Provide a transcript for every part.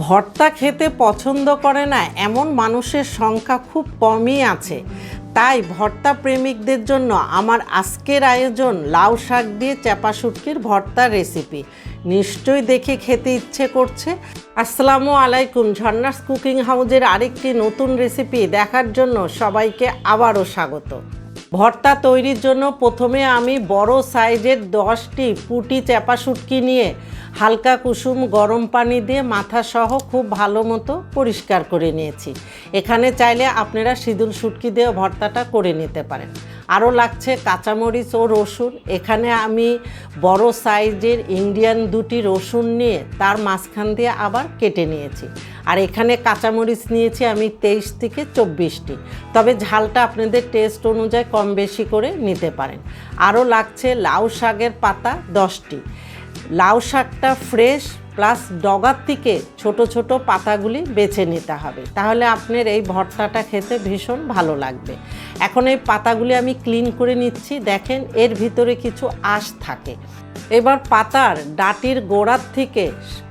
ভর্তা খেতে পছন্দ করে না, এমন মানুষের সংখ্যা খুব কমই আছে। তাই ভর্তা প্রেমিকদের জন্য আমার আজকের আয়োজন লাউ শাক দিয়ে চাপা শুটকির ভর্তার রেসিপি নিশ্চয়ই দেখে খেতে ইচ্ছে করছে। আসসালামু আলাইকুম, ঝর্নাস কুকিং হাউজের আরেকটি নতুন রেসিপি দেখার জন্য সবাইকে আবারও স্বাগত। ভর্তা তৈরির জন্য প্রথমে আমি বড় সাইজের দশটি পুটি চ্যাপা শুটকি নিয়ে হালকা কুসুম গরম পানি দিয়ে মাথা সহ খুব ভালো মতো পরিষ্কার করে নিয়েছি। এখানে চাইলে আপনারা সিঁদুল শুটকি দিয়ে ভর্তাটা করে নিতে পারেন। আরও লাগছে কাঁচামরিচ ও রসুন। এখানে আমি বড় সাইজের ইন্ডিয়ান দুটি রসুন নিয়ে তার মাঝখান দিয়ে আবার কেটে নিয়েছি। আর এখানে কাঁচামরিচ নিয়েছি আমি তেইশ থেকে চব্বিশটি। তবে ঝালটা আপনাদের টেস্ট অনুযায়ী কম বেশি করে নিতে পারেন। আরও লাগছে লাউ শাকের পাতা দশটি। লাউ শাকটা ফ্রেশ প্লাস ডগার থেকে ছোট ছোট পাতাগুলি বেছে নিতে হবে। তাহলে আপনার এই ভর্তাটা খেতে ভীষণ ভালো লাগবে। এখন এই পাতাগুলি আমি ক্লিন করে নিচ্ছি। দেখেন, এর ভিতরে কিছু আঁশ থাকে। এবার পাতার ডাটির গোড়ার থেকে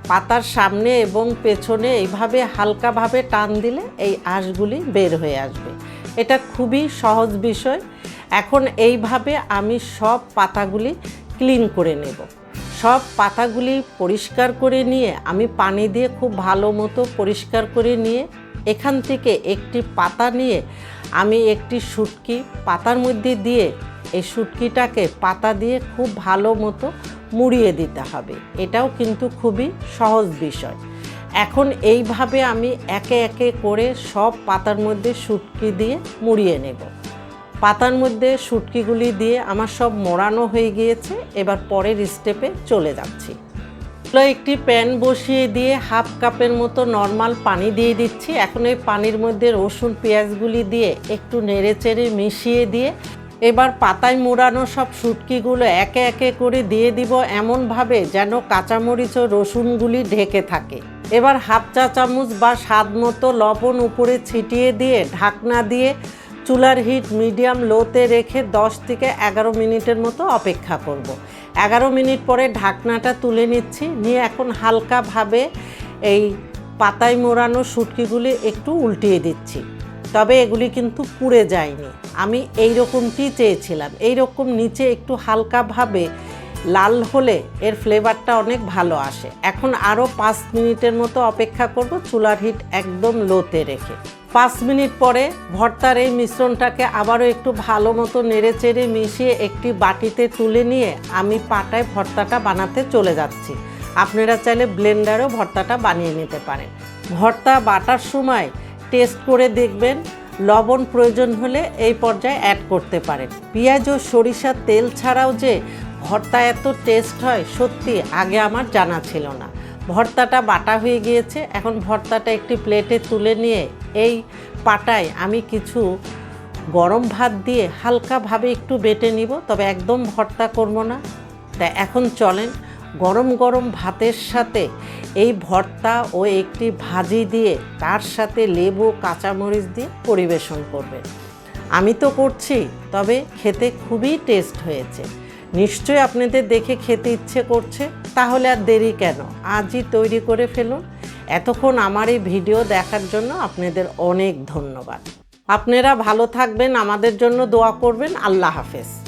পাতার সামনে এবং পেছনে এইভাবে হালকাভাবে টান দিলে এই আঁশগুলি বের হয়ে আসবে। এটা খুবই সহজ বিষয়। এখন এইভাবে আমি সব পাতাগুলি ক্লিন করে নেব। সব পাতাগুলি পরিষ্কার করে নিয়ে, আমি পানি দিয়ে খুব ভালো মতো পরিষ্কার করে নিয়ে, এখান থেকে একটি পাতা নিয়ে আমি একটি শুটকি পাতার মধ্যে দিয়ে, এই শুটকিটাকে পাতা দিয়ে খুব ভালো মতো মুড়িয়ে দিতে হবে। এটাও কিন্তু খুবই সহজ বিষয়। এখন এইভাবে আমি একে একে করে সব পাতার মধ্যে শুটকি দিয়ে মুড়িয়ে নেব। পাতার মধ্যে শুটকিগুলি দিয়ে আমার সব মোড়ানো হয়ে গিয়েছে, এবার পরের স্টেপে চলে যাচ্ছি। একটি প্যান বসিয়ে দিয়ে হাফ কাপের মতো নর্মাল পানি দিয়ে দিচ্ছি। এখন এই পানির মধ্যে রসুন, পেঁয়াজগুলি দিয়ে একটু নেড়ে চেড়ে মিশিয়ে দিয়ে এবার পাতায় মোড়ানো সব শুটকিগুলো একে একে করে দিয়ে দিব এমনভাবে যেন কাঁচামরিচ ও রসুনগুলি ঢেকে থাকে। এবার হাফ চা চামচ বা স্বাদ মতো লবণ উপরে ছিটিয়ে দিয়ে ঢাকনা দিয়ে চুলার হিট মিডিয়াম লোতে রেখে 10 থেকে এগারো মিনিটের মতো অপেক্ষা করব। এগারো মিনিট পরে ঢাকনাটা তুলে নিচ্ছি। নিয়ে এখন হালকাভাবে এই পাতায় মোড়ানো শুটকিগুলি একটু উল্টিয়ে দিচ্ছি। তবে এগুলি কিন্তু পুড়ে যায়নি। আমি এই রকমটি চেয়েছিলাম। এই রকম নিচে একটু হালকাভাবে লাল হলে এর ফ্লেভারটা অনেক ভালো আসে। এখন আরও পাঁচ মিনিটের মতো অপেক্ষা করব চুলার হিট একদম লোতে রেখে। পাঁচ মিনিট পরে ভর্তার এই মিশ্রণটাকে আবারও একটু ভালো মতো নেড়ে চেড়ে মিশিয়ে একটি বাটিতে তুলে নিয়ে আমি পাটায় ভর্তাটা বানাতে চলে যাচ্ছি। আপনারা চাইলে ব্লেন্ডারেও ভর্তাটা বানিয়ে নিতে পারেন। ভর্তা বাটার সময় টেস্ট করে দেখবেন। লবণ প্রয়োজন হলে এই পর্যায়ে অ্যাড করতে পারেন। পেঁয়াজ ও সরিষার তেল ছাড়াও যে ভর্তা এত টেস্ট হয়, সত্যি আগে আমার জানা ছিল না। ভর্তাটা বাটা হয়ে গিয়েছে। এখন ভর্তাটা একটি প্লেটে তুলে নিয়ে এই পাটায় আমি কিছু গরম ভাত দিয়ে হালকাভাবে একটু বেটে নিব, তবে একদম ভর্তা করব না। তা এখন চলেন গরম গরম ভাতের সাথে এই ভর্তা ও একটি ভাজি দিয়ে তার সাথে লেবু, কাঁচামরিচ দিয়ে পরিবেশন করবেন। আমি তো করছি, তবে খেতে খুবই টেস্ট হয়েছে। নিশ্চয়ই আপনাদের দেখে খেতে ইচ্ছে করছে, তাহলে আর দেরি কেন? আজই তৈরি করে ফেলুন। এতক্ষণ আমার এই ভিডিও দেখার জন্য আপনাদের অনেক ধন্যবাদ। আপনারা ভালো থাকবেন, আমাদের জন্য দোয়া করবেন। আল্লাহ হাফেজ।